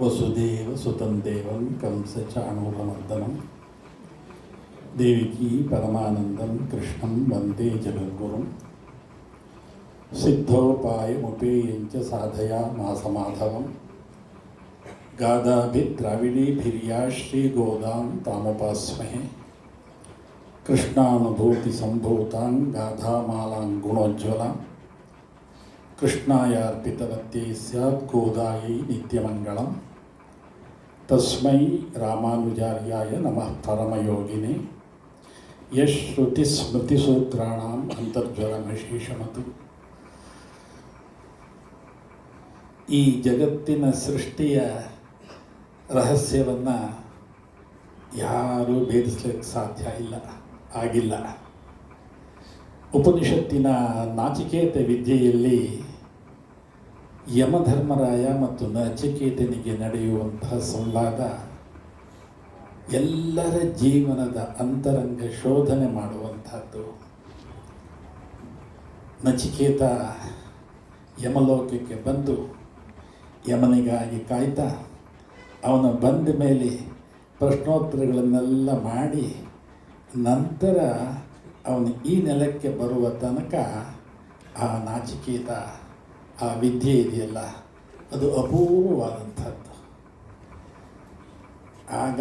वसुदेव सुतम देवम कंस चाणूरमर्दनम देविकी परमानंदम कृष्णम वंदे जगद्गुरु सिद्धोपायमुपेय साधया मासमाधव गादाभिद्राविडीभिरिया श्रीगोदां तामुपास्महे। कृष्णानुभूतिसम्भूतां गाधामालां गुणोज्ज्वलां। कृष्णायार्पितवत्यै स्यात् गोदायै नित्यमङ्गलम्। ತಸ್ಮೈ ರಾಮಾನುಜಾರ್ಯಾಯ ನಮಃ ಪರಮಯೋಗಿನಿ ಯಶ್ ಶ್ರುತಿ ಸ್ಮೃತಿಸೂತ್ರಣ ಅಂತರ್ಜ್ವಲಮಶೇಷಮತು ಈ ಜಗತ್ತಿನ ಸೃಷ್ಟಿಯ ರಹಸ್ಯವನ್ನು ಯಾರೂ ಭೇದಿಸ್ಲಿಕ್ಕೆ ಸಾಧ್ಯ ಇಲ್ಲ, ಆಗಿಲ್ಲ. ಉಪನಿಷತ್ತಿನ ನಾಚಿಕೇತ ವಿದ್ಯೆಯಲ್ಲಿ ಯಮಧರ್ಮರಾಯ ಮತ್ತು ನಚಿಕೇತನಿಗೆ ನಡೆಯುವಂತಹ ಸಂವಾದ ಎಲ್ಲರ ಜೀವನದ ಅಂತರಂಗ ಶೋಧನೆ ಮಾಡುವಂಥದ್ದು. ನಚಿಕೇತ ಯಮಲೋಕಕ್ಕೆ ಬಂದು ಯಮನಿಗಾಗಿ ಕಾಯ್ತಾ ಅವನ ಬಂದ ಮೇಲೆ ಪ್ರಶ್ನೋತ್ತರಗಳನ್ನೆಲ್ಲ ಮಾಡಿ ನಂತರ ಅವನು ಈ ನೆಲಕ್ಕೆ ಬರುವ ತನಕ ಆ ನಾಚಿಕೇತ ಆ ವಿದ್ಯೆ ಇದೆಯಲ್ಲ, ಅದು ಅಪೂರ್ವವಾದಂಥದ್ದು. ಆಗ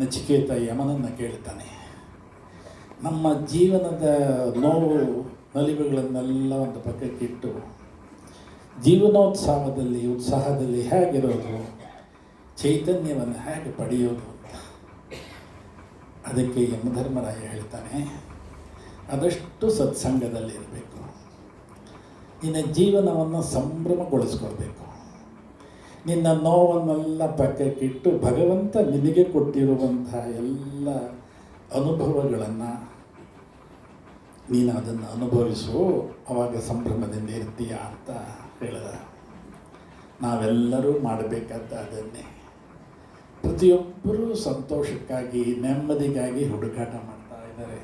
ನಚಿಕೇತ ಯಮನನ್ನು ಕೇಳ್ತಾನೆ, ನಮ್ಮ ಜೀವನದ ನೋವು ನಲಿವುಗಳನ್ನೆಲ್ಲ ಒಂದು ಪಕ್ಕಕ್ಕಿಟ್ಟು ಜೀವನೋತ್ಸಾಹದಲ್ಲಿ ಉತ್ಸಾಹದಲ್ಲಿ ಹೇಗಿರೋದು, ಚೈತನ್ಯವನ್ನು ಹೇಗೆ ಪಡೆಯೋದು ಅದಕ್ಕೆ ಯಮಧರ್ಮರಾಯ ಹೇಳ್ತಾನೆ, ಅದಷ್ಟು ಸತ್ಸಂಗದಲ್ಲಿರಬೇಕು. ನಿನ್ನ ಜೀವನವನ್ನು ಸಂಭ್ರಮಗೊಳಿಸ್ಕೊಳ್ಬೇಕು. ನಿನ್ನ ನೋವನ್ನೆಲ್ಲ ಪಕ್ಕಕ್ಕಿಟ್ಟು ಭಗವಂತ ನಿನಗೆ ಕೊಟ್ಟಿರುವಂತಹ ಎಲ್ಲ ಅನುಭವಗಳನ್ನು ನೀನು ಅದನ್ನು ಅನುಭವಿಸು, ಅವಾಗ ಸಂಭ್ರಮದಿಂದ ಇರ್ತೀಯ ಅಂತ ಹೇಳಿದ. ನಾವೆಲ್ಲರೂ ಮಾಡಬೇಕಾದ ಅದನ್ನೇ. ಪ್ರತಿಯೊಬ್ಬರೂ ಸಂತೋಷಕ್ಕಾಗಿ, ನೆಮ್ಮದಿಗಾಗಿ ಹುಡುಕಾಟ ಮಾಡ್ತಾ ಇದ್ದಾರೆ.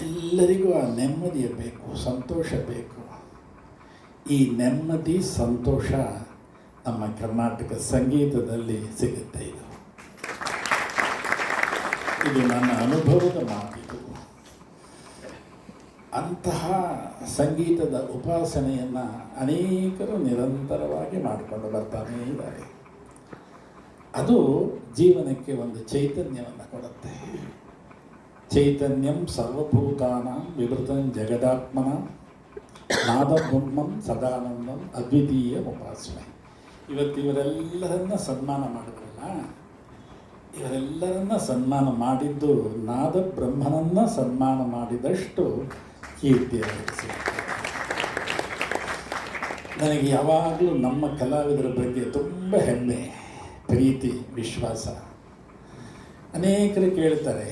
ಎಲ್ಲರಿಗೂ ಆ ನೆಮ್ಮದಿಯ ಬೇಕು, ಸಂತೋಷ ಬೇಕು. ಈ ನೆಮ್ಮದಿ, ಸಂತೋಷ ನಮ್ಮ ಕರ್ನಾಟಕ ಸಂಗೀತದಲ್ಲಿ ಸಿಗುತ್ತೆ ಇದು. ಇದು ನನ್ನ ಅನುಭವದ ಮಾತಿದು ಅಂತಹ ಸಂಗೀತದ ಉಪಾಸನೆಯನ್ನು ಅನೇಕರು ನಿರಂತರವಾಗಿ ಮಾಡಿಕೊಂಡು ಬರ್ತಾನೇ ಇದ್ದಾರೆ. ಅದು ಜೀವನಕ್ಕೆ ಒಂದು ಚೈತನ್ಯವನ್ನು ಕೊಡುತ್ತೆ. ಚೈತನ್ಯಂ ಸರ್ವಭೂತಾನ ವಿವೃತಂ ಜಗದಾತ್ಮನ ನಾದಬ್ರಹ್ಮಂ ಸದಾನಂದಂ ಅದ್ವಿತೀಯ ಉಪಾಸನೆ. ಇವತ್ತು ಇವರೆಲ್ಲರನ್ನ ಸನ್ಮಾನ ಮಾಡಿದ್ರಲ್ಲ, ಇವರೆಲ್ಲರನ್ನ ಸನ್ಮಾನ ಮಾಡಿದ್ದು ನಾದ ಬ್ರಹ್ಮನನ್ನ ಸನ್ಮಾನ ಮಾಡಿದಷ್ಟು ಕೀರ್ತಿಯಾಗಿ ನನಗೆ ಯಾವಾಗಲೂ ನಮ್ಮ ಕಲಾವಿದರ ಬಗ್ಗೆ ತುಂಬ ಹೆಮ್ಮೆ, ಪ್ರೀತಿ, ವಿಶ್ವಾಸ. ಅನೇಕರು ಕೇಳ್ತಾರೆ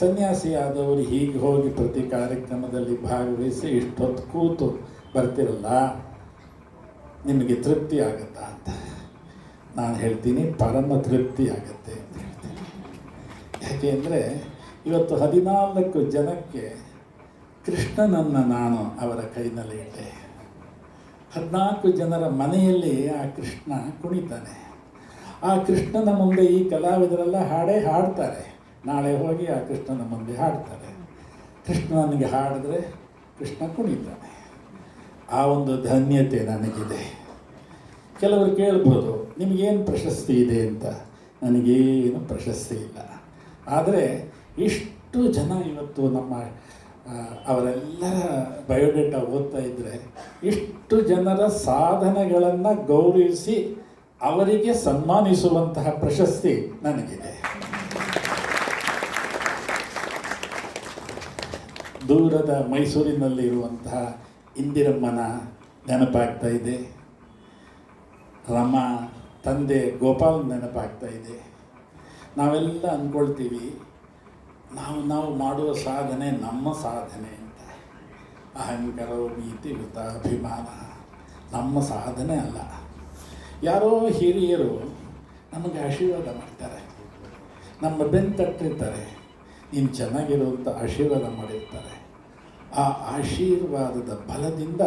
ಸನ್ಯಾಸಿ ಆದವರು ಹೀಗೆ ಹೋಗಿ ಪ್ರತಿ ಕಾರ್ಯಕ್ರಮದಲ್ಲಿ ಭಾಗವಹಿಸಿ ಇಷ್ಟೊತ್ತು ಕೂತು ಬರ್ತಿರಲ್ಲ, ನಿಮಗೆ ತೃಪ್ತಿ ಆಗುತ್ತಾ ಅಂತ. ನಾನು ಹೇಳ್ತೀನಿ, ಪರಮ ತೃಪ್ತಿ ಆಗುತ್ತೆ ಅಂತ ಹೇಳ್ತೀನಿ. ಯಾಕೆಂದರೆ ಇವತ್ತು ಹದಿನಾಲ್ಕು ಜನಕ್ಕೆ ಕೃಷ್ಣನನ್ನು ನಾನು ಅವರ ಕೈನಲ್ಲಿ ಇಟ್ಟೆ. ಹದಿನಾಲ್ಕು ಜನರ ಮನೆಯಲ್ಲಿ ಆ ಕೃಷ್ಣ ಕುಣಿತಾನೆ. ಆ ಕೃಷ್ಣನ ಮುಂದೆ ಈ ಕಲಾವಿದರೆಲ್ಲ ಹಾಡೇ ಹಾಡ್ತಾರೆ. ನಾಳೆ ಹೋಗಿ ಆ ಕೃಷ್ಣನ ಮುಂದೆ ಹಾಡ್ತಾರೆ. ಕೃಷ್ಣನಿಗೆ ಹಾಡಿದ್ರೆ ಕೃಷ್ಣ ಕುಣಿತಾನೆ. ಆ ಒಂದು ಧನ್ಯತೆ ನನಗಿದೆ. ಕೆಲವರು ಕೇಳ್ಬೋದು, ನಿಮಗೇನು ಪ್ರಶಸ್ತಿ ಇದೆ ಅಂತ? ನನಗೇನು ಪ್ರಶಸ್ತಿ ಇಲ್ಲ. ಆದರೆ ಇಷ್ಟು ಜನ ಇವತ್ತು ನಮ್ಮ ಅವರೆಲ್ಲರ ಬಯೋಡೇಟಾ ಓದ್ತಾ ಇದ್ದರೆ ಇಷ್ಟು ಜನರ ಸಾಧನೆಗಳನ್ನು ಗೌರವಿಸಿ ಅವರಿಗೆ ಸನ್ಮಾನಿಸುವಂತಹ ಪ್ರಶಸ್ತಿ ನನಗಿದೆ. ದೂರದ ಮೈಸೂರಿನಲ್ಲಿರುವಂತಹ ಇಂದಿರಮ್ಮನ ನೆನಪಾಗ್ತಾ ಇದೆ. ರಮ ತಂದೆ ಗೋಪಾಲ್ ನೆನಪಾಗ್ತಾ ಇದೆ. ನಾವೆಲ್ಲ ಅಂದ್ಕೊಳ್ತೀವಿ ನಾವು ನಾವು ಮಾಡುವ ಸಾಧನೆ ನಮ್ಮ ಸಾಧನೆ ಅಂತ. ಅಹಂಕಾರ, ನೀತಿ ವೃತ ಅಭಿಮಾನ ನಮ್ಮ ಸಾಧನೆ ಅಲ್ಲ. ಯಾರೋ ಹಿರಿಯರು ನಮಗೆ ಆಶೀರ್ವಾದ ಮಾಡ್ತಾರೆ. ನಮ್ಮ ಬೆನ್ ತಟ್ಟಿರ್ತಾರೆ, ನೀನು ಚೆನ್ನಾಗಿರುವಂಥ ಆಶೀರ್ವಾದ ಮಾಡಿರ್ತಾರೆ. ಆ ಆಶೀರ್ವಾದದ ಬಲದಿಂದ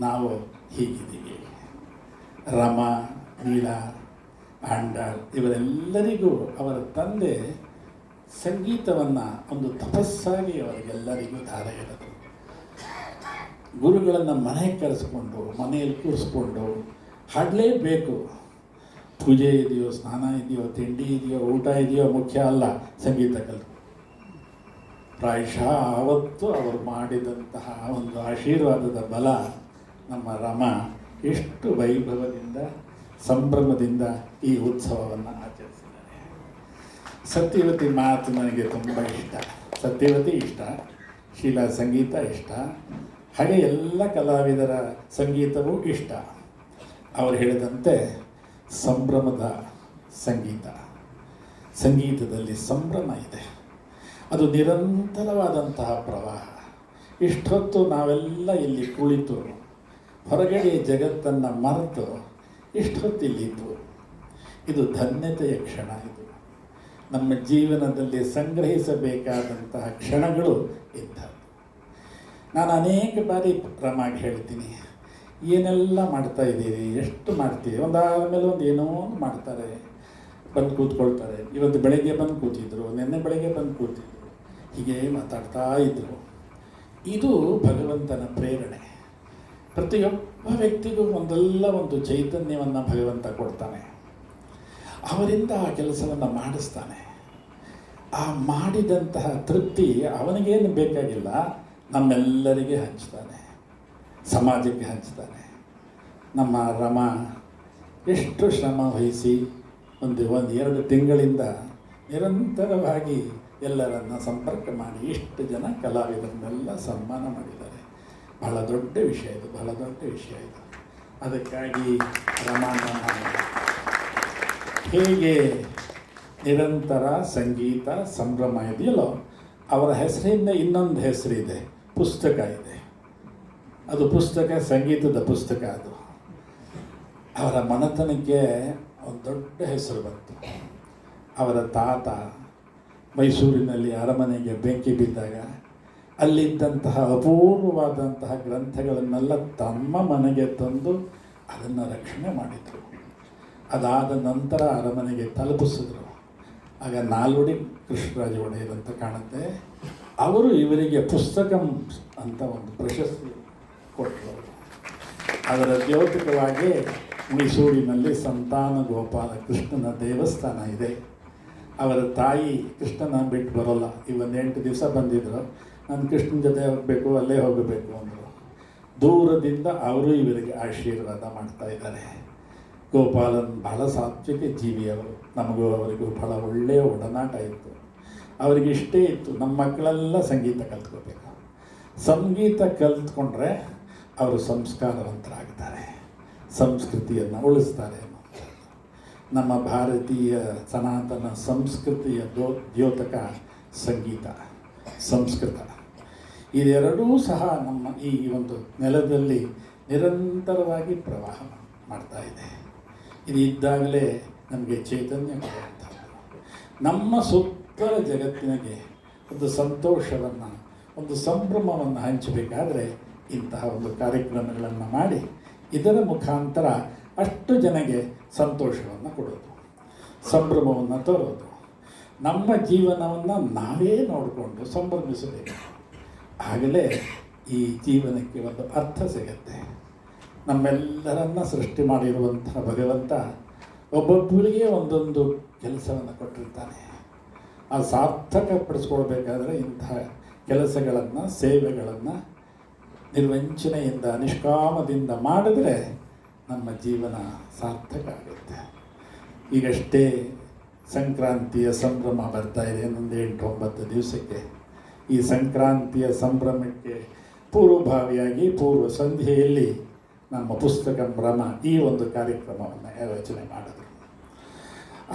ನಾವು ಹೀಗಿದ್ದೀವಿ. ರಮ ನೀಲ ಆಂಡಾಳ್ ಇವರೆಲ್ಲರಿಗೂ ಅವರ ತಂದೆ ಸಂಗೀತವನ್ನು ಒಂದು ತಪಸ್ಸಾಗಿ ಅವರಿಗೆಲ್ಲರಿಗೂ ದಾರ ಇರೋದು ಗುರುಗಳನ್ನು ಮನೆಗೆ ಕರೆಸ್ಕೊಂಡು, ಮನೆಯಲ್ಲಿ ಕೂರಿಸ್ಕೊಂಡು ಹಾಡಲೇಬೇಕು ಪೂಜೆ ಇದೆಯೋ, ಸ್ನಾನ ಇದೆಯೋ, ತಿಂಡಿ ಇದೆಯೋ, ಊಟ ಇದೆಯೋ ಮುಖ್ಯ ಅಲ್ಲ ಸಂಗೀತ ಕಲಿತು. ಪ್ರಾಯಶಃ ಆವತ್ತು ಅವರು ಮಾಡಿದಂತಹ ಒಂದು ಆಶೀರ್ವಾದದ ಬಲ ನಮ್ಮ ರಮ ಎಷ್ಟು ವೈಭವದಿಂದ, ಸಂಭ್ರಮದಿಂದ ಈ ಉತ್ಸವವನ್ನು ಆಚರಿಸಿದ್ದಾರೆ. ಸತ್ಯವತಿ ಮಾತು ನನಗೆ ತುಂಬ ಇಷ್ಟ. ಸತ್ಯವತಿ ಇಷ್ಟ, ಶೀಲಾ ಸಂಗೀತ ಇಷ್ಟ, ಹಾಗೆ ಎಲ್ಲ ಕಲಾವಿದರ ಸಂಗೀತವೂ ಇಷ್ಟ. ಅವರು ಹೇಳಿದಂತೆ ಸಂಭ್ರಮದ ಸಂಗೀತ. ಸಂಗೀತದಲ್ಲಿ ಸಂಭ್ರಮ ಇದೆ. ಅದು ನಿರಂತರವಾದಂತಹ ಪ್ರವಾಹ. ಇಷ್ಟೊತ್ತು ನಾವೆಲ್ಲ ಇಲ್ಲಿ ಕುಳಿತು, ಹೊರಗಡೆ ಜಗತ್ತನ್ನು ಮರೆತು, ಇಷ್ಟೊತ್ತು ಇಲ್ಲಿದ್ದು ಇದು ಧನ್ಯತೆಯ ಕ್ಷಣ ಇದು. ನಮ್ಮ ಜೀವನದಲ್ಲಿ ಸಂಗ್ರಹಿಸಬೇಕಾದಂತಹ ಕ್ಷಣಗಳು ಇಂಥದ್ದು. ನಾನು ಅನೇಕ ಬಾರಿ ರಮಾಗಿ ಹೇಳ್ತೀನಿ. ಏನೆಲ್ಲ ಮಾಡ್ತಾ ಇದ್ದೀರಿ, ಎಷ್ಟು ಮಾಡ್ತೀರಿ? ಒಂದಾದ ಮೇಲೆ ಒಂದು ಏನೋ ಒಂದು ಮಾಡ್ತಾರೆ. ಬಂದು ಕೂತ್ಕೊಳ್ತಾರೆ. ಇವತ್ತು ಬೆಳಗ್ಗೆ ಬಂದು ಕೂತಿದ್ರು, ನಿನ್ನೆ ಬೆಳಗ್ಗೆ ಬಂದು ಕೂತಿದ್ರು. ಹೀಗೆ ಮಾತಾಡ್ತಾ ಇದ್ದರು ಇದು ಭಗವಂತನ ಪ್ರೇರಣೆ. ಪ್ರತಿಯೊಬ್ಬ ವ್ಯಕ್ತಿಗೂ ಒಂದಲ್ಲ ಒಂದು ಚೈತನ್ಯವನ್ನು ಭಗವಂತ ಕೊಡ್ತಾನೆ. ಅವರಿಂದ ಆ ಕೆಲಸವನ್ನು ಮಾಡಿಸ್ತಾನೆ. ಆ ಮಾಡಿದಂತಹ ತೃಪ್ತಿ ಅವನಿಗೇನು ಬೇಕಾಗಿಲ್ಲ, ನಮ್ಮೆಲ್ಲರಿಗೆ ಹಂಚ್ತಾನೆ. ಸಮಾಜಕ್ಕೆ ಹಂಚ್ತಾನೆ. ನಮ್ಮ ರಮ ಎಷ್ಟು ಶ್ರಮ ವಹಿಸಿ ಒಂದು ಒಂದು ಎರಡು ತಿಂಗಳಿಂದ ನಿರಂತರವಾಗಿ ಎಲ್ಲರನ್ನ ಸಂಪರ್ಕ ಮಾಡಿ ಇಷ್ಟು ಜನ ಕಲಾವಿದರನ್ನೆಲ್ಲ ಸನ್ಮಾನ ಮಾಡಿದ್ದಾರೆ. ಬಹಳ ದೊಡ್ಡ ವಿಷಯ ಇದು, ಬಹಳ ದೊಡ್ಡ ವಿಷಯ ಇದು. ಅದಕ್ಕಾಗಿ ರಮಾನ ಹೇಗೆ ನಿರಂತರ ಸಂಗೀತ ಸಂಭ್ರಮ ಇದೆಯಲ್ಲೋ ಅವರ ಹೆಸರಿಂದ ಇನ್ನೊಂದು ಹೆಸರಿದೆ, ಪುಸ್ತಕ ಇದೆ. ಅದು ಪುಸ್ತಕ, ಸಂಗೀತದ ಪುಸ್ತಕ ಅದು. ಅವರ ಮನೆತನಕ್ಕೆ ಒಂದು ದೊಡ್ಡ ಹೆಸರು ಬಂತು. ಅವರ ತಾತ ಮೈಸೂರಿನಲ್ಲಿ ಅರಮನೆಗೆ ಬೆಂಕಿ ಬಿದ್ದಾಗ ಅಲ್ಲಿದ್ದಂತಹ ಅಪೂರ್ವವಾದಂತಹ ಗ್ರಂಥಗಳನ್ನೆಲ್ಲ ತಮ್ಮ ಮನೆಗೆ ತಂದು ಅದನ್ನು ರಕ್ಷಣೆ ಮಾಡಿದರು. ಅದಾದ ನಂತರ ಅರಮನೆಗೆ ತಲುಪಿಸಿದ್ರು. ಆಗ ನಾಲ್ವಡಿ ಕೃಷ್ಣರಾಜ ಒಡೆಯರ್ ಅಂತ ಕಾಣುತ್ತೆ. ಅವರು ಇವರಿಗೆ ಪುಸ್ತಕಂ ಅಂತ ಒಂದು ಪ್ರಶಸ್ತಿ ಕೊಟ್ಟರು ಅದರ ದ್ಯೋತಕವಾಗಿ ಮೈಸೂರಿನಲ್ಲಿ ಸಂತಾನ ಗೋಪಾಲ ಕೃಷ್ಣನ ದೇವಸ್ಥಾನ ಇದೆ. ಅವರ ತಾಯಿ ಕೃಷ್ಣನ ಬಿಟ್ಟು ಬರೋಲ್ಲ. ಇವೊಂದು ಎಂಟು ದಿವಸ ಬಂದಿದ್ರು. ನಾನು ಕೃಷ್ಣನ ಜೊತೆ ಹೋಗಬೇಕು, ಅಲ್ಲೇ ಹೋಗಬೇಕು ಅಂದರು. ದೂರದಿಂದ ಅವರು ಇವರಿಗೆ ಆಶೀರ್ವಾದ ಮಾಡ್ತಾ ಇದ್ದಾರೆ. ಗೋಪಾಲನ್ ಬಹಳ ಸಾತ್ವಿಕ ಜೀವಿ ಅವರು. ನಮಗೂ ಅವರಿಗೂ ಬಹಳ ಒಳ್ಳೆಯ ಒಡನಾಟ ಇತ್ತು. ಅವರಿಗೆ ಇಷ್ಟೇ ಇತ್ತು. ನಮ್ಮ ಮಕ್ಕಳೆಲ್ಲ ಸಂಗೀತ ಕಲ್ತ್ಕೋಬೇಕು ಸಂಗೀತ ಕಲ್ತ್ಕೊಂಡ್ರೆ ಅವರು ಸಂಸ್ಕಾರವಂತರಾಗ್ತಾರೆ ಸಂಸ್ಕೃತಿಯನ್ನು ಉಳಿಸ್ತಾರೆ. ನಮ್ಮ ಭಾರತೀಯ ಸನಾತನ ಸಂಸ್ಕೃತಿಯ ದೋ, ದ್ಯೋತಕ ಸಂಗೀತ, ಸಂಸ್ಕೃತ. ಇದೆರಡೂ ಸಹ ನಮ್ಮ ಈ ಒಂದು ನೆಲದಲ್ಲಿ ನಿರಂತರವಾಗಿ ಪ್ರವಾಹ ಮಾಡ್ತಾ ಇದೆ. ಇದು ಇದ್ದಾಗಲೇ ನಮಗೆ ಚೈತನ್ಯ ಕೊಡುವಂಥದ್ದು. ನಮ್ಮ ಸುತ್ತಲ ಜಗತ್ತಿನಗೆ ಒಂದು ಸಂತೋಷವನ್ನು, ಒಂದು ಸಂಭ್ರಮವನ್ನು ಹಂಚಬೇಕಾದರೆ ಇಂತಹ ಒಂದು ಕಾರ್ಯಕ್ರಮಗಳನ್ನು ಮಾಡಿ ಇದರ ಮುಖಾಂತರ ಅಷ್ಟು ಜನಗೆ ಸಂತೋಷವನ್ನು ಕೊಡೋದು, ಸಂಭ್ರಮವನ್ನು ತರೋದು. ನಮ್ಮ ಜೀವನವನ್ನು ನಾವೇ ನೋಡಿಕೊಂಡು ಸಂಭ್ರಮಿಸಬೇಕು. ಆಗಲೇ ಈ ಜೀವನಕ್ಕೆ ಒಂದು ಅರ್ಥ ಸಿಗತ್ತೆ. ನಮ್ಮೆಲ್ಲರನ್ನ ಸೃಷ್ಟಿ ಮಾಡಿರುವಂಥ ಭಗವಂತ ಒಬ್ಬೊಬ್ಬರಿಗೆ ಒಂದೊಂದು ಕೆಲಸವನ್ನು ಕೊಟ್ಟಿರ್ತಾನೆ. ಆ ಸಾರ್ಥಕಪಡಿಸ್ಕೊಳ್ಬೇಕಾದ್ರೆ ಇಂತಹ ಕೆಲಸಗಳನ್ನು, ಸೇವೆಗಳನ್ನು ನಿರ್ವಂಚನೆಯಿಂದ, ನಿಷ್ಕಾಮದಿಂದ ಮಾಡಿದ್ರೆ ನಮ್ಮ ಜೀವನ ಸಾರ್ಥಕ ಆಗುತ್ತೆ ಈಗಷ್ಟೇ ಸಂಕ್ರಾಂತಿಯ ಸಂಭ್ರಮ ಬರ್ತಾ ಇದೆ, ಇನ್ನೊಂದು ಎಂಟು ಒಂಬತ್ತು ದಿವಸಕ್ಕೆ. ಈ ಸಂಕ್ರಾಂತಿಯ ಸಂಭ್ರಮಕ್ಕೆ ಪೂರ್ವಭಾವಿಯಾಗಿ ಪೂರ್ವ ಸಂಧ್ಯೆಯಲ್ಲಿ ನಮ್ಮ ಪುಸ್ತಕ ಭ್ರಮ ಈ ಒಂದು ಕಾರ್ಯಕ್ರಮವನ್ನು ಆಯೋಜನೆ ಮಾಡಿದ್ರು.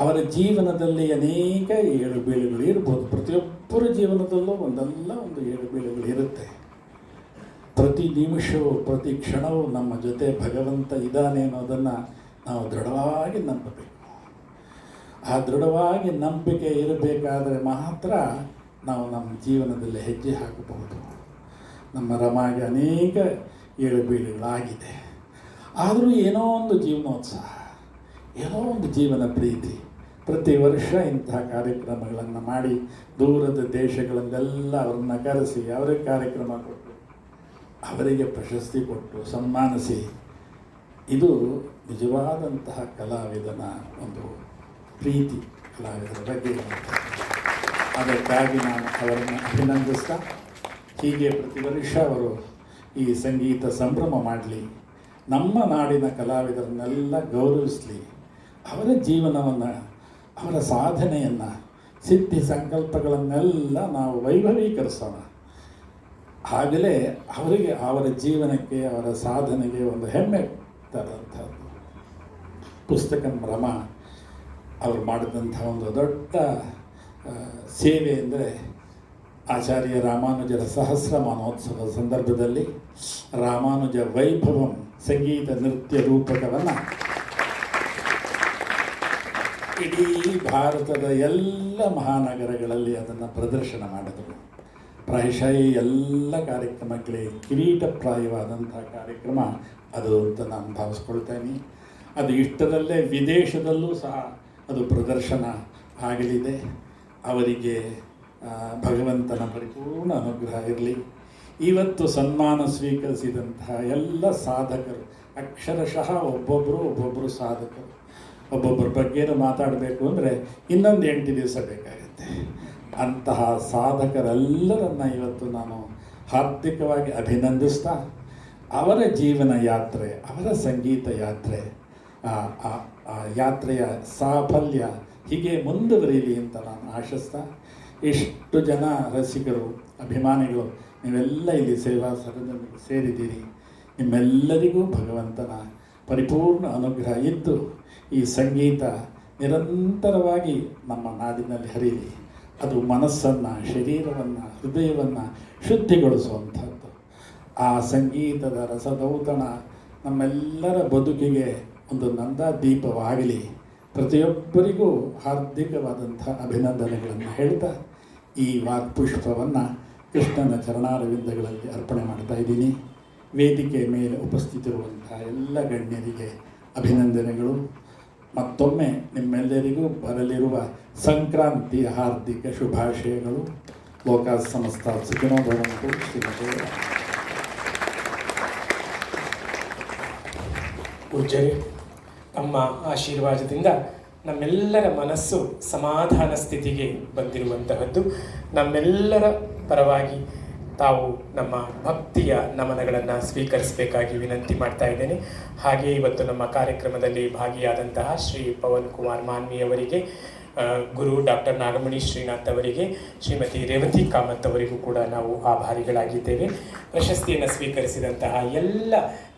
ಅವರ ಜೀವನದಲ್ಲಿ ಅನೇಕ ಏಳು ಬೀಳುಗಳು ಇರ್ಬೋದು. ಪ್ರತಿಯೊಬ್ಬರ ಜೀವನದಲ್ಲೂ ಒಂದಲ್ಲ ಒಂದು ಏಳು ಬೀಳುಗಳು ಇರುತ್ತೆ. ಪ್ರತಿ ನಿಮಿಷವೂ, ಪ್ರತಿ ಕ್ಷಣವೂ ನಮ್ಮ ಜೊತೆ ಭಗವಂತ ಇದ್ದಾನೆ ಅನ್ನೋದನ್ನು ನಾವು ದೃಢವಾಗಿ ನಂಬಬೇಕು. ಆ ದೃಢವಾಗಿ ನಂಬಿಕೆ ಇರಬೇಕಾದರೆ ಮಾತ್ರ ನಾವು ನಮ್ಮ ಜೀವನದಲ್ಲಿ ಹೆಜ್ಜೆ ಹಾಕಬಹುದು. ನಮ್ಮ ರಮಾಗೆ ಅನೇಕ ಏಳುಬೀಳುಗಳಾಗಿದೆ. ಆದರೂ ಏನೋ ಒಂದು ಜೀವನೋತ್ಸಾಹ, ಏನೋ ಒಂದು ಜೀವನ ಪ್ರೀತಿ, ಪ್ರತಿ ವರ್ಷ ಇಂತಹ ಕಾರ್ಯಕ್ರಮಗಳನ್ನು ಮಾಡಿ ದೂರದ ದೇಶಗಳಲ್ಲೆಲ್ಲ ಅವ್ರನ್ನ ಕರೆಸಿ, ಅವರೇ ಕಾರ್ಯಕ್ರಮ ಕೊಟ್ಟು ಅವರಿಗೆ ಪ್ರಶಸ್ತಿ ಕೊಟ್ಟು ಸನ್ಮಾನಿಸಿ ಇದು ನಿಜವಾದಂತಹ ಕಲಾವಿದನ ಒಂದು ಪ್ರೀತಿ ಕಲಾವಿದರ ಬಗ್ಗೆ. ಅದಕ್ಕಾಗಿ ನಾನು ಅವರನ್ನು ಅಭಿನಂದಿಸ್ತಾ, ಹೀಗೆ ಪ್ರತಿ ವರ್ಷ ಅವರು ಈ ಸಂಗೀತ ಸಂಭ್ರಮ ಮಾಡಲಿ, ನಮ್ಮ ನಾಡಿನ ಕಲಾವಿದರನ್ನೆಲ್ಲ ಗೌರವಿಸಲಿ, ಅವರ ಜೀವನವನ್ನು, ಅವರ ಸಾಧನೆಯನ್ನು, ಸಿದ್ಧಿ ಸಂಕಲ್ಪಗಳನ್ನೆಲ್ಲ ನಾವು ವೈಭವೀಕರಿಸೋಣ ಆಗಲೇ ಅವರಿಗೆ ಅವರ ಜೀವನಕ್ಕೆ, ಅವರ ಸಾಧನೆಗೆ ಒಂದು ಹೆಮ್ಮೆ ತರುವಂಥದ್ದು ಪುಸ್ತಕ ರಮ ಅವರು ಮಾಡಿದಂಥ ಒಂದು ದೊಡ್ಡ ಸೇವೆ ಅಂದರೆ ಆಚಾರ್ಯ ರಾಮಾನುಜರ ಸಹಸ್ರ ಮಾನೋತ್ಸವದ ಸಂದರ್ಭದಲ್ಲಿ ರಾಮಾನುಜ ವೈಭವಂ ಸಂಗೀತ ನೃತ್ಯ ರೂಪಕವನ್ನು ಇಡೀ ಭಾರತದ ಎಲ್ಲ ಮಹಾನಗರಗಳಲ್ಲಿ ಅದನ್ನು ಪ್ರದರ್ಶನ ಮಾಡಿದರು. ಪ್ರಾಯಶಃ ಈ ಎಲ್ಲ ಕಾರ್ಯಕ್ರಮಗಳಿಗೆ ಕಿರೀಟಪ್ರಾಯವಾದಂಥ ಕಾರ್ಯಕ್ರಮ ಅದು ಅಂತ ನಾನು ಭಾವಿಸ್ಕೊಳ್ತೇನೆ. ಅದು ಇಷ್ಟದಲ್ಲೇ ವಿದೇಶದಲ್ಲೂ ಸಹ ಅದು ಪ್ರದರ್ಶನ ಆಗಲಿದೆ. ಅವರಿಗೆ ಭಗವಂತನ ಪರಿಪೂರ್ಣ ಅನುಗ್ರಹ ಇರಲಿ. ಇವತ್ತು ಸನ್ಮಾನ ಸ್ವೀಕರಿಸಿದಂತಹ ಎಲ್ಲ ಸಾಧಕರು, ಅಕ್ಷರಶಃ ಒಬ್ಬೊಬ್ಬರು ಒಬ್ಬೊಬ್ಬರು ಸಾಧಕರು, ಒಬ್ಬೊಬ್ಬರ ಬಗ್ಗೆ ಮಾತಾಡಬೇಕು ಅಂದರೆ ಇನ್ನೊಂದು ಎಂಟು ದಿವಸ ಬೇಕಾಗುತ್ತೆ. ಅಂತಹ ಸಾಧಕರೆಲ್ಲರನ್ನ ಇವತ್ತು ನಾನು ಹಾರ್ದಿಕವಾಗಿ ಅಭಿನಂದಿಸ್ತಾ, ಅವರ ಜೀವನ ಯಾತ್ರೆ, ಅವರ ಸಂಗೀತ ಯಾತ್ರೆ, ಆ- ಯಾತ್ರೆಯ ಸಾಫಲ್ಯ ಹೀಗೆ ಮುಂದುವರಿಯಲಿ ಅಂತ ನಾನು ಆಶಿಸ್ತಾ, ಇಷ್ಟು ಜನ ರಸಿಕರು, ಅಭಿಮಾನಿಗಳು, ನೀವೆಲ್ಲ ಇಲ್ಲಿ ಸೇವಾ ಸರದಲ್ಲಿ ಸೇರಿದ್ದೀರಿ. ನಿಮ್ಮೆಲ್ಲರಿಗೂ ಭಗವಂತನ ಪರಿಪೂರ್ಣ ಅನುಗ್ರಹ ಇದ್ದು, ಈ ಸಂಗೀತ ನಿರಂತರವಾಗಿ ನಮ್ಮ ನಾಡಿನಲ್ಲಿ ಹರಿಯಲಿ ಅದು ಮನಸ್ಸನ್ನು, ಶರೀರವನ್ನು, ಹೃದಯವನ್ನು ಶುದ್ಧಿಗೊಳಿಸುವಂಥದ್ದು. ಆ ಸಂಗೀತದ ರಸದೌತಣ ನಮ್ಮೆಲ್ಲರ ಬದುಕಿಗೆ ಒಂದು ನಂದಾದೀಪವಾಗಲಿ. ಪ್ರತಿಯೊಬ್ಬರಿಗೂ ಹಾರ್ದಿಕವಾದಂಥ ಅಭಿನಂದನೆಗಳನ್ನು ಹೇಳ್ತಾ ಈ ವಾಕ್ಪುಷ್ಪವನ್ನು ಕೃಷ್ಣನ ಚರಣಾರವಿಂದಗಳಲ್ಲಿ ಅರ್ಪಣೆ ಮಾಡ್ತಾ ಇದ್ದೀನಿ. ವೇದಿಕೆ ಮೇಲೆ ಉಪಸ್ಥಿತಿರುವಂತಹ ಎಲ್ಲ ಗಣ್ಯರಿಗೆ ಅಭಿನಂದನೆಗಳು. ಮತ್ತೊಮ್ಮೆ ನಿಮ್ಮೆಲ್ಲರಿಗೂ ಬರಲಿರುವ ಸಂಕ್ರಾಂತಿ ಹಾರ್ದಿಕ ಶುಭಾಶಯಗಳು. ಲೋಕ ಸಮಸ್ತ ಸುಖಿನೋ ಭವಂತು ಶ್ರೀಮತಿ ತಮ್ಮ ಆಶೀರ್ವಾದದಿಂದ ನಮ್ಮೆಲ್ಲರ ಮನಸ್ಸು ಸಮಾಧಾನ ಸ್ಥಿತಿಗೆ ಬಂದಿರುವಂತಹದ್ದು, ನಮ್ಮೆಲ್ಲರ ಪರವಾಗಿ ತಾವು ನಮ್ಮ ಭಕ್ತಿಯ ನಮನಗಳನ್ನು ಸ್ವೀಕರಿಸಬೇಕಾಗಿ ವಿನಂತಿ ಮಾಡ್ತಾ ಇದ್ದೇನೆ. ಹಾಗೆ ಇವತ್ತು ನಮ್ಮ ಕಾರ್ಯಕ್ರಮದಲ್ಲಿ ಭಾಗಿಯಾದಂತಹ ಶ್ರೀ ಪವನ್ ಕುಮಾರ್ ಮಾನ್ವಿ ಅವರಿಗೆ ಆ, ಗುರು ಡಾಕ್ಟರ್ ನಾಗಮಣಿ ಶ್ರೀನಾಥ್ ಅವರಿಗೆ ಶ್ರೀಮತಿ ರೇವತಿ ಕಾಮತ್ ಅವರಿಗೂ ಕೂಡ ನಾವು ಆಭಾರಿಗಳಾಗಿದ್ದೇವೆ. ಪ್ರಶಸ್ತಿಯನ್ನು ಸ್ವೀಕರಿಸಿದಂತಹ ಎಲ್ಲ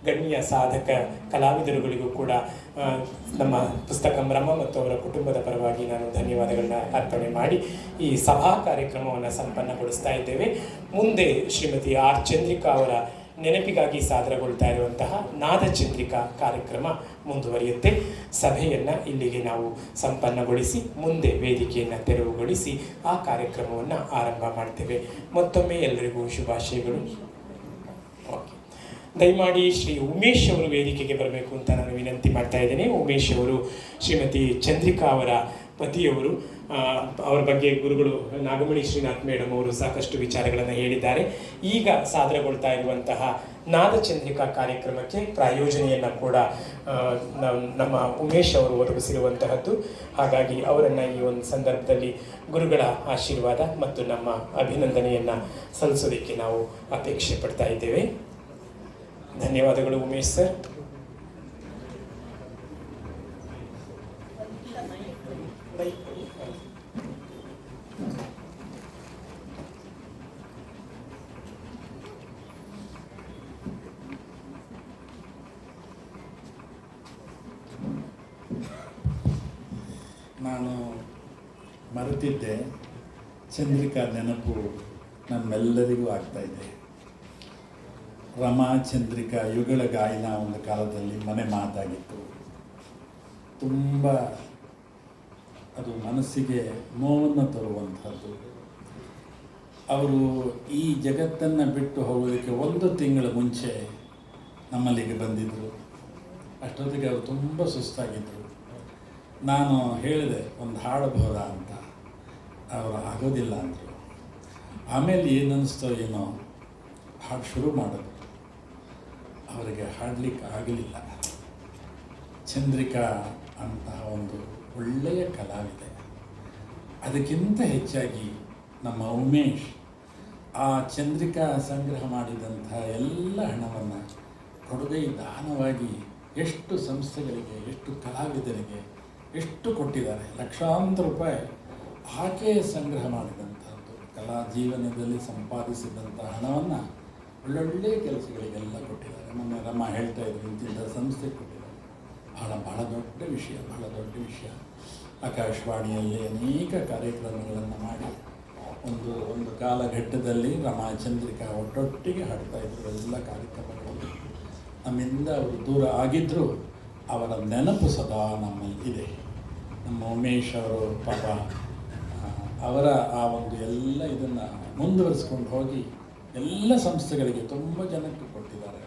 ಗಣ್ಯ ಸಾಧಕ ಕಲಾವಿದರುಗಳಿಗೂ ಕೂಡ ನಮ್ಮ ಪುಸ್ತಕ ಬ್ರಹ್ಮ ಮತ್ತು ಅವರ ಕುಟುಂಬದ ಪರವಾಗಿ ನಾನು ಧನ್ಯವಾದಗಳನ್ನ ಅರ್ಪಣೆ ಮಾಡಿ ಈ ಸಭಾ ಕಾರ್ಯಕ್ರಮವನ್ನು ಸಂಪನ್ನಗೊಳಿಸ್ತಾ ಇದ್ದೇವೆ. ಮುಂದೆ ಶ್ರೀಮತಿ ಆರ್ ಚಂದ್ರಿಕಾ ಅವರ ನೆನಪಿಗಾಗಿ ಸಾದರಗೊಳ್ತಾ ಇರುವಂತಹ ನಾದಚಂದ್ರಿಕಾ ಕಾರ್ಯಕ್ರಮ ಮುಂದುವರಿಯುತ್ತೆ. ಸಭೆಯನ್ನು ಇಲ್ಲಿಗೆ ನಾವು ಸಂಪನ್ನಗೊಳಿಸಿ, ಮುಂದೆ ವೇದಿಕೆಯನ್ನು ತೆರವುಗೊಳಿಸಿ ಆ ಕಾರ್ಯಕ್ರಮವನ್ನು ಆರಂಭ ಮಾಡ್ತೇವೆ. ಮತ್ತೊಮ್ಮೆ ಎಲ್ಲರಿಗೂ ಶುಭಾಶಯಗಳು. ದಯಮಾಡಿ ಶ್ರೀ ಉಮೇಶ್ ಅವರು ವೇದಿಕೆಗೆ ಬರಬೇಕು ಅಂತ ನಾನು ವಿನಂತಿ ಮಾಡ್ತಾ ಇದ್ದೇನೆ. ಉಮೇಶ್ ಅವರು ಶ್ರೀಮತಿ ಚಂದ್ರಿಕಾ ಅವರ ಪತಿಯವರು. ಅವರ ಬಗ್ಗೆ ಗುರುಗಳು ನಾಗಮಣಿ ಶ್ರೀನಾಥ್ ಮೇಡಮ್ ಅವರು ಸಾಕಷ್ಟು ವಿಚಾರಗಳನ್ನು ಹೇಳಿದ್ದಾರೆ. ಈಗ ಸಾದರಗೊಳ್ತಾ ಇರುವಂತಹ ನಾದಚಂದ್ರಿಕಾ ಕಾರ್ಯಕ್ರಮಕ್ಕೆ ಪ್ರಾಯೋಜನೆಯನ್ನು ಕೂಡ ನಮ್ಮ ಉಮೇಶ್ ಅವರು ಒದಗಿಸಿರುವಂತಹದ್ದು. ಹಾಗಾಗಿ ಅವರನ್ನು ಈ ಒಂದು ಸಂದರ್ಭದಲ್ಲಿ ಗುರುಗಳ ಆಶೀರ್ವಾದ ಮತ್ತು ನಮ್ಮ ಅಭಿನಂದನೆಯನ್ನು ಸಲ್ಲಿಸೋದಕ್ಕೆ ನಾವು ಅಪೇಕ್ಷೆ ಪಡ್ತಾ ಇದ್ದೇವೆ. ಧನ್ಯವಾದಗಳು ಉಮೇಶ್ ಸರ್. ನಾನು ಮರೆತಿದ್ದೆ. ಚಂದ್ರಿಕಾ ನೆನಪು ನಮ್ಮೆಲ್ಲರಿಗೂ ಆಗ್ತಾ ಇದೆ ರಮಾ ಚಂದ್ರಿಕಾ ಯುಗಳ ಗಾಯನ ಒಂದು ಕಾಲದಲ್ಲಿ ಮನೆ ಮಾತಾಗಿತ್ತು. ತುಂಬ ಅದು ಮನಸ್ಸಿಗೆ ನೋವನ್ನು ತರುವಂಥದ್ದು. ಅವರು ಈ ಜಗತ್ತನ್ನು ಬಿಟ್ಟು ಹೋಗೋದಕ್ಕೆ ಒಂದು ತಿಂಗಳ ಮುಂಚೆ ನಮ್ಮಲ್ಲಿಗೆ ಬಂದಿದ್ದರು ಅಷ್ಟೊತ್ತಿಗೆ ಅವರು ತುಂಬ ಸುಸ್ತಾಗಿದ್ದರು ನಾನು ಹೇಳಿದೆ, ಒಂದು ಹಾಡಬಹುದಾ ಅಂತ. ಅವರು, ಆಗೋದಿಲ್ಲ, ಅಂದರು. ಆಮೇಲೆ ಏನನ್ನಿಸ್ತೋ ಏನೋ ಹಾಡು ಶುರು ಮಾಡೋದು ಅವರಿಗೆ ಹಾಡಲಿಕ್ಕೆ ಆಗಲಿಲ್ಲ ಚಂದ್ರಿಕಾ ಅಂತಹ ಒಂದು ಒಳ್ಳೆಯ ಕಲಾವಿದೆ. ಅದಕ್ಕಿಂತ ಹೆಚ್ಚಾಗಿ ನಮ್ಮ ಉಮೇಶ್ ಆ ಚಂದ್ರಿಕಾ ಸಂಗ್ರಹ ಮಾಡಿದಂಥ ಎಲ್ಲ ಹಣವನ್ನು ಕೊಡುಗೈ ದಾನವಾಗಿ ಎಷ್ಟು ಸಂಸ್ಥೆಗಳಿಗೆ, ಎಷ್ಟು ಕಲಾವಿದರಿಗೆ ಎಷ್ಟು ಕೊಟ್ಟಿದ್ದಾರೆ, ಲಕ್ಷಾಂತರ ರೂಪಾಯಿ ಆಕೆ ಸಂಗ್ರಹ ಮಾಡಿದಂಥದ್ದು. ಕಲಾ ಜೀವನದಲ್ಲಿ ಸಂಪಾದಿಸಿದಂಥ ಹಣವನ್ನು ಒಳ್ಳೊಳ್ಳೆ ಕೆಲಸಗಳಿಗೆಲ್ಲ ಕೊಟ್ಟಿದ್ದಾರೆ. ಮೊನ್ನೆ ರಮ್ಮ ಹೇಳ್ತಾ ಇದ್ರು, ಇಂತಿಂಥ ಸಂಸ್ಥೆ ಕೊಟ್ಟಿದ್ದಾರೆ. ಬಹಳ ಬಹಳ ದೊಡ್ಡ ವಿಷಯ, ಬಹಳ ದೊಡ್ಡ ವಿಷಯ. ಆಕಾಶವಾಣಿಯಲ್ಲಿ ಅನೇಕ ಕಾರ್ಯಕ್ರಮಗಳನ್ನು ಮಾಡಿ ಒಂದು ಒಂದು ಕಾಲಘಟ್ಟದಲ್ಲಿ ರಮಾಚಂದ್ರಿಕಾ ಒಟ್ಟೊಟ್ಟಿಗೆ ಹಾಡ್ತಾ ಇದ್ರು ಎಲ್ಲ ಕಾರ್ಯಕ್ರಮಗಳಲ್ಲಿ ನಮ್ಮಿಂದ ಅವರು ದೂರ ಆಗಿದ್ದರೂ ಅವರ ನೆನಪು ಸದಾ ನಮ್ಮಲ್ಲಿ ಇದೆ. ನಮ್ಮ ಉಮೇಶ್ ಅವರು, ಪಾಪ ಅವರ ಆ ಒಂದು ಎಲ್ಲ ಇದನ್ನು ಮುಂದುವರಿಸ್ಕೊಂಡು ಹೋಗಿ ಎಲ್ಲ ಸಂಸ್ಥೆಗಳಿಗೆ ತುಂಬ ಜನಕ್ಕೆ ಕೊಟ್ಟಿದ್ದಾರೆ.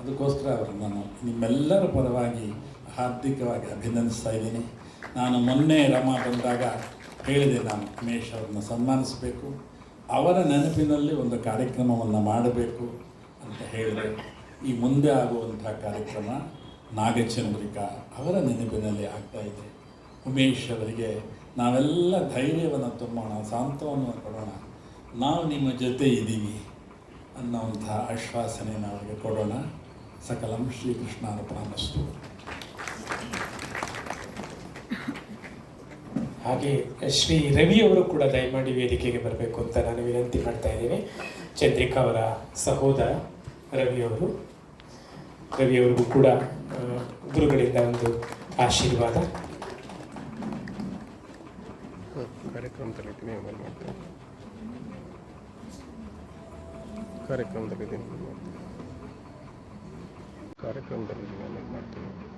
ಅದಕ್ಕೋಸ್ಕರ ಅವರು ನಾನು ನಿಮ್ಮೆಲ್ಲರ ಪರವಾಗಿ ಹಾರ್ದಿಕವಾಗಿ ಅಭಿನಂದಿಸ್ತಾ ಇದ್ದೀನಿ. ನಾನು ಮೊನ್ನೆ ರಮಾ ಬಂದಾಗ ಹೇಳಿದೆ, ನಾನು ಉಮೇಶ್ ಅವ್ರನ್ನ ಸನ್ಮಾನಿಸಬೇಕು. ಅವರ ನೆನಪಿನಲ್ಲಿ ಒಂದು ಕಾರ್ಯಕ್ರಮವನ್ನು ಮಾಡಬೇಕು ಅಂತ ಹೇಳಿದೆ. ಈ ಮುಂದೆ ಆಗುವಂಥ ಕಾರ್ಯಕ್ರಮ ನಾಗಚಂದ್ರಿಕ ಅವರ ನೆನಪಿನಲ್ಲಿ ಆಗ್ತಾ ಇದೆ. ಉಮೇಶ್ ಅವರಿಗೆ ನಾವೆಲ್ಲ ಧೈರ್ಯವನ್ನು ತುಂಬೋಣ, ಸಾಂತ್ವನವನ್ನು ಕೊಡೋಣ. ನಾವು ನಿಮ್ಮ ಜೊತೆ ಇದ್ದೀವಿ. ಅನ್ನೋವಂಥ ಆಶ್ವಾಸನೆಯನ್ನು ಅವರಿಗೆ ಕೊಡೋಣ. ಸಕಲಂ ಶ್ರೀಕೃಷ್ಣಾರ್ಪಣಮಸ್ತು. ಹಾಗೆ ಶ್ರೀ ರವಿ ಅವರು ಕೂಡ ದಯಮಾಡಿ ವೇದಿಕೆಗೆ ಬರಬೇಕು ಅಂತ ನಾನು ವಿನಂತಿ ಮಾಡ್ತಾ ಇದ್ದೀನಿ. ಚಂದ್ರಿಕಾ ಅವರ ಸಹೋದರ ರವಿ ಅವರು. ರವಿ ಅವರಿಗೂ ಕೂಡ ಗುರುಗಳಿಂದ ಒಂದು ಆಶೀರ್ವಾದ. ಕಾರ್ಯಕ್ರಮದಲ್ಲಿ ಇದ್ದೀನಿ ಆಮೇಲೆ ಮಾಡ್ತೀನಿ ಕಾರ್ಯಕ್ರಮದಲ್ಲಿ ಕಾರ್ಯಕ್ರಮದಲ್ಲಿ ಇದ್ದೀನಿ ಆಮೇಲೆ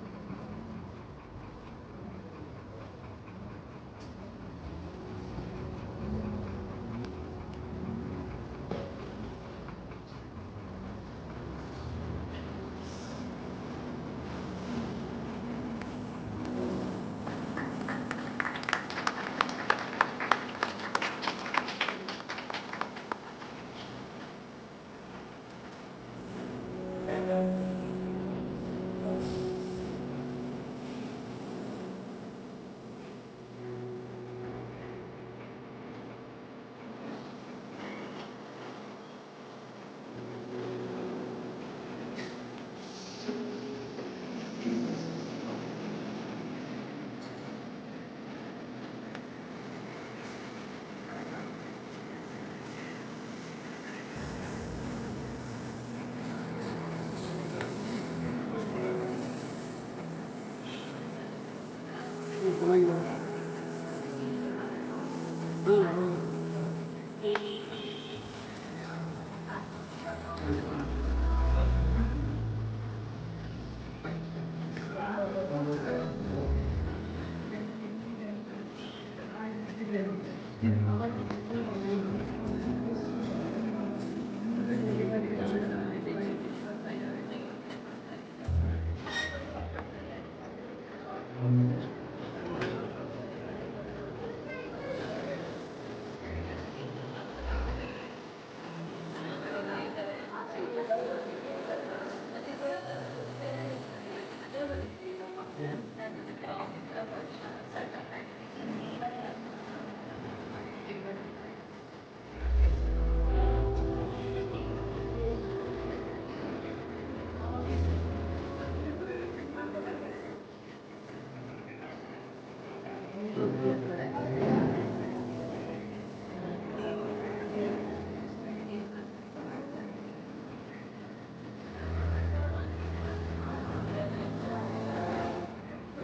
Ooh.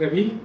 Revil